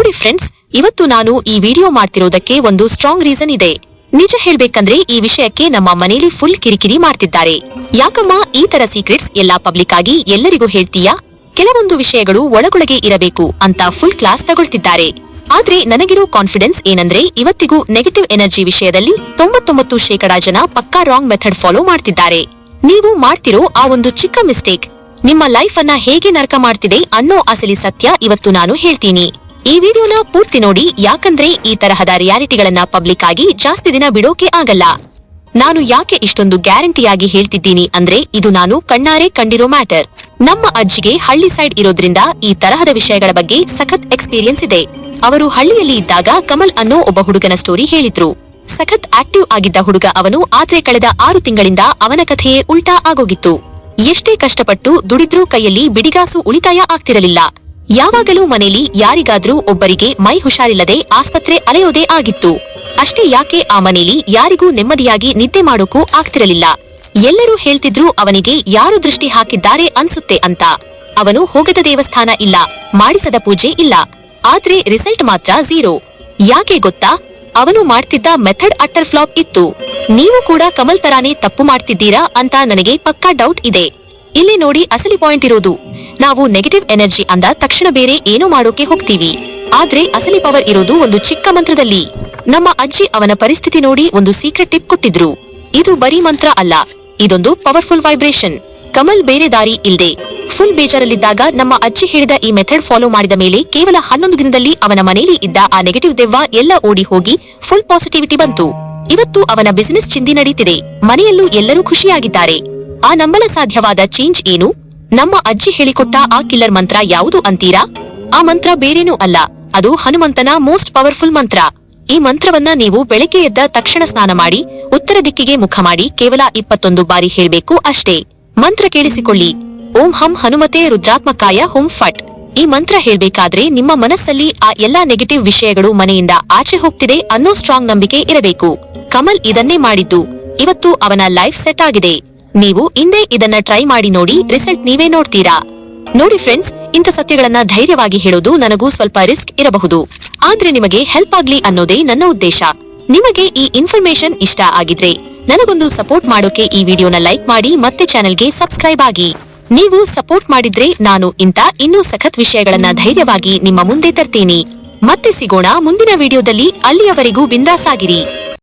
ನೋಡಿ ಫ್ರೆಂಡ್ಸ್ ಇವತ್ತು ನಾನು ಈ ವಿಡಿಯೋ ಮಾಡ್ತಿರೋದಕ್ಕೆ ಒಂದು ಸ್ಟ್ರಾಂಗ್ ರೀಸನ್ ಇದೆ. ನಿಜ ಹೇಳ್ಬೇಕಂದ್ರೆ ಈ ವಿಷಯಕ್ಕೆ ನಮ್ಮ ಮನೇಲಿ ಫುಲ್ ಕಿರಿಕಿರಿ ಮಾಡ್ತಿದ್ದಾರೆ. ಯಾಕಮ್ಮ ಈ ತರ ಸೀಕ್ರೆಟ್ಸ್ ಎಲ್ಲಾ ಪಬ್ಲಿಕ್ ಆಗಿ ಎಲ್ಲರಿಗೂ ಹೇಳ್ತೀಯಾ? ಕೆಲವೊಂದು ವಿಷಯಗಳು ಒಳಗೊಳಗೆ ಇರಬೇಕು ಅಂತ ಫುಲ್ ಕ್ಲಾಸ್ ತಗೊಳ್ತಿದ್ದಾರೆ. ಆದ್ರೆ ನನಗಿರೋ ಕಾನ್ಫಿಡೆನ್ಸ್ ಏನಂದ್ರೆ ಇವತ್ತಿಗೂ ನೆಗೆಟಿವ್ ಎನರ್ಜಿ ವಿಷಯದಲ್ಲಿ ತೊಂಬತ್ತೊಂಬತ್ತು ಶೇಕಡಾ ಜನ ಪಕ್ಕಾ ರಾಂಗ್ ಮೆಥಡ್ ಫಾಲೋ ಮಾಡ್ತಿದ್ದಾರೆ. ನೀವು ಮಾಡ್ತಿರೋ ಆ ಒಂದು ಚಿಕ್ಕ ಮಿಸ್ಟೇಕ್ ನಿಮ್ಮ ಲೈಫ್ ಅನ್ನ ಹೇಗೆ ನರಕ ಮಾಡ್ತಿದೆ ಅನ್ನೋ ಅಸಲಿ ಸತ್ಯ ಇವತ್ತು ನಾನು ಹೇಳ್ತೀನಿ. ಈ ವಿಡಿಯೋನ ಪೂರ್ತಿ ನೋಡಿ, ಯಾಕಂದ್ರೆ ಈ ತರಹದ ರಿಯಾಲಿಟಿಗಳನ್ನ ಪಬ್ಲಿಕ್ ಆಗಿ ಜಾಸ್ತಿ ದಿನ ಬಿಡೋಕೆ ಆಗಲ್ಲ. ನಾನು ಯಾಕೆ ಇಷ್ಟೊಂದು ಗ್ಯಾರಂಟಿಯಾಗಿ ಹೇಳ್ತಿದ್ದೀನಿ ಅಂದ್ರೆ, ಇದು ನಾನು ಕಣ್ಣಾರೆ ಕಂಡಿರೋ ಮ್ಯಾಟರ್. ನಮ್ಮ ಅಜ್ಜಿಗೆ ಹಳ್ಳಿ ಸೈಡ್ ಇರೋದ್ರಿಂದ ಈ ತರಹದ ವಿಷಯಗಳ ಬಗ್ಗೆ ಸಖತ್ ಎಕ್ಸ್ಪೀರಿಯನ್ಸ್ ಇದೆ. ಅವರು ಹಳ್ಳಿಯಲ್ಲಿ ಇದ್ದಾಗ ಕಮಲ್ ಅನ್ನೋ ಒಬ್ಬ ಹುಡುಗನ ಸ್ಟೋರಿ ಹೇಳಿದ್ರು. ಸಖತ್ ಆಕ್ಟಿವ್ ಆಗಿದ್ದ ಹುಡುಗ ಅವನು ಆದ್ರೆ ಕಳೆದ ಆರು ತಿಂಗಳಿಂದ ಅವನ ಕಥೆಯೇ ಉಲ್ಟಾ ಆಗೋಗಿತ್ತು. ಎಷ್ಟೇ ಕಷ್ಟಪಟ್ಟು ದುಡಿದ್ರೂ ಕೈಯಲ್ಲಿ ಬಿಡಿಗಾಸು ಉಳಿತಾಯ ಆಗ್ತಿರಲಿಲ್ಲ. ಯಾವಾಗಲೂ ಮನೆಯಲ್ಲಿ ಯಾರಿಗಾದ್ರೂ ಒಬ್ಬರಿಗೆ ಮೈ ಹುಷಾರಿಲ್ಲದೆ ಆಸ್ಪತ್ರೆ ಅಲೆಯೋದೇ ಆಗಿತ್ತು. ಅಷ್ಟೇ ಯಾಕೆ ಆ ಮನೇಲಿ ಯಾರಿಗೂ ನೆಮ್ಮದಿಯಾಗಿ ನಿದ್ದೆ ಮಾಡೋಕೂ ಆಗ್ತಿರಲಿಲ್ಲ. ಎಲ್ಲರೂ ಹೇಳ್ತಿದ್ರು ಅವನಿಗೆ ಯಾರು ದೃಷ್ಟಿ ಹಾಕಿದ್ದಾರೆ ಅನ್ಸುತ್ತೆ ಅಂತ. ಅವನು ಹೋಗದ ದೇವಸ್ಥಾನ ಇಲ್ಲ, ಮಾಡಿಸದ ಪೂಜೆ ಇಲ್ಲ. ಆದ್ರೆ ರಿಸಲ್ಟ್ ಮಾತ್ರ ಝೀರೋ. ಯಾಕೆ ಗೊತ್ತಾ? ಅವನು ಮಾಡ್ತಿದ್ದ ಮೆಥಡ್ ಅಟ್ಟರ್ ಫ್ಲಾಪ್ ಇತ್ತು. ನೀವು ಕೂಡ ಕಮಲ್ ತರಾನೇ ತಪ್ಪು ಮಾಡ್ತಿದ್ದೀರಾ ಅಂತ ನನಗೆ ಪಕ್ಕಾ ಡೌಟ್ ಇದೆ. ಇಲ್ಲಿ ನೋಡಿ ಅಸಲಿ ಪಾಯಿಂಟ್ ಇರೋದು. ನಾವು ನೆಗೆಟಿವ್ ಎನರ್ಜಿ ಅಂದ ತಕ್ಷಣ ಬೇರೆ ಏನೋ ಮಾಡೋಕೆ ಹೋಗ್ತೀವಿ. ಆದ್ರೆ ಅಸಲಿ ಪವರ್ ಇರೋದು ಒಂದು ಚಿಕ್ಕ ಮಂತ್ರದಲ್ಲಿ. ನಮ್ಮ ಅಜ್ಜಿ ಅವನ ಪರಿಸ್ಥಿತಿ ನೋಡಿ ಒಂದು ಸೀಕ್ರೆಟ್ ಟಿಪ್ ಕೊಟ್ಟಿದ್ರು. ಇದು ಬರೀ ಮಂತ್ರ ಅಲ್ಲ, ಇದೊಂದು ಪವರ್ಫುಲ್ ವೈಬ್ರೇಷನ್ ಕಮಲ್ ಬೇರೆ ದಾರಿ ಇಲ್ದೆ ಫುಲ್ ಬೇಜಾರಲ್ಲಿದ್ದಾಗ ನಮ್ಮ ಅಜ್ಜಿ ಹೇಳಿದ ಈ ಮೆಥಡ್ ಫಾಲೋ ಮಾಡಿದ ಮೇಲೆ ಕೇವಲ ಹನ್ನೊಂದು ದಿನದಲ್ಲಿ ಅವನ ಮನೆಯಲ್ಲಿ ಇದ್ದ ಆ ನೆಗೆಟಿವ್ ದೆವ್ವ ಎಲ್ಲ ಓಡಿ ಹೋಗಿ ಫುಲ್ ಪಾಸಿಟಿವಿಟಿ ಬಂತು. ಇವತ್ತು ಅವನ ಬಿಸಿನೆಸ್ ಚಿಂದಿ ನಡೀತಿದೆ, ಮನೆಯಲ್ಲೂ ಎಲ್ಲರೂ ಖುಷಿಯಾಗಿದ್ದಾರೆ. ಆ ನಂಬಲ ಸಾಧ್ಯವಾದ ಚೇಂಜ್ ಏನು? ನಮ್ಮ ಅಜ್ಜಿ ಹೇಳಿಕೊಟ್ಟ ಆ ಕಿಲ್ಲರ್ ಮಂತ್ರ ಯಾವುದು ಅಂತೀರಾ? ಆ ಮಂತ್ರ ಬೇರೇನೂ ಅಲ್ಲ. ಅದು ಹನುಮಂತನ ಮೋಸ್ಟ್ ಪವರ್ಫುಲ್ ಮಂತ್ರ. ಈ ಮಂತ್ರವನ್ನ ನೀವು ಬೆಳಗ್ಗೆ ಎದ್ದ ತಕ್ಷಣ ಸ್ನಾನ ಮಾಡಿ, ಉತ್ತರ ದಿಕ್ಕಿಗೆ ಮುಖ ಮಾಡಿ, ಕೇವಲ ಇಪ್ಪತ್ತೊಂದು ಬಾರಿ ಹೇಳ್ಬೇಕು ಅಷ್ಟೇ. ಮಂತ್ರ ಕೇಳಿಸಿಕೊಳ್ಳಿ. ಓಂ ಹಂ ಹನುಮತೆ ರುದ್ರಾತ್ಮಕಾಯ ಹುಂ ಫಟ್. ಈ ಮಂತ್ರ ಹೇಳ್ಬೇಕಾದ್ರೆ ನಿಮ್ಮ ಮನಸ್ಸಲ್ಲಿ ಆ ಎಲ್ಲಾ ನೆಗೆಟಿವ್ ವಿಷಯಗಳು ಮನೆಯಿಂದ ಆಚೆ ಹೋಗ್ತಿದೆ ಅನ್ನೋ ಸ್ಟ್ರಾಂಗ್ ನಂಬಿಕೆ ಇರಬೇಕು. ಕಮಲ್ ಇದನ್ನೇ ಮಾಡಿದ್ದು. ಇವತ್ತು ಅವನ ಲೈಫ್ ಸೆಟ್ ಆಗಿದೆ. ನೀವು ಹಿಂದೆ ಇದನ್ನ ಟ್ರೈ ಮಾಡಿ ನೋಡಿ ರಿಸಲ್ಟ್ ನೀವೇ ನೋಡ್ತೀರಾ? ನೋಡಿ ಫ್ರೆಂಡ್ಸ್ ಇಂಥ ಸತ್ಯಗಳನ್ನ ಧೈರ್ಯವಾಗಿ ಹೇಳೋದು ನನಗೂ ಸ್ವಲ್ಪ ರಿಸ್ಕ್ ಇರಬಹುದು. ಆದ್ರೆ ನಿಮಗೆ ಹೆಲ್ಪ್ ಆಗ್ಲಿ ಅನ್ನೋದೇ ನನ್ನ ಉದ್ದೇಶ. ನಿಮಗೆ ಈ ಇನ್ಫಾರ್ಮೇಶನ್ ಇಷ್ಟ ಆಗಿದ್ರೆ ನನಗೊಂದು ಸಪೋರ್ಟ್ ಮಾಡೋಕೆ ಈ ವಿಡಿಯೋನ ಲೈಕ್ ಮಾಡಿ ಮತ್ತೆ ಚಾನೆಲ್ಗೆ ಸಬ್ಸ್ಕ್ರೈಬ್ ಆಗಿ. ನೀವು ಸಪೋರ್ಟ್ ಮಾಡಿದ್ರೆ ನಾನು ಇಂಥ ಇನ್ನೂ ಸಖತ್ ವಿಷಯಗಳನ್ನ ಧೈರ್ಯವಾಗಿ ನಿಮ್ಮ ಮುಂದೆ ತರ್ತೀನಿ. ಮತ್ತೆ ಸಿಗೋಣ ಮುಂದಿನ ವಿಡಿಯೋದಲ್ಲಿ ಅಲ್ಲಿಯವರೆಗೂ ಬಿಂದಾಸಾಗಿರಿ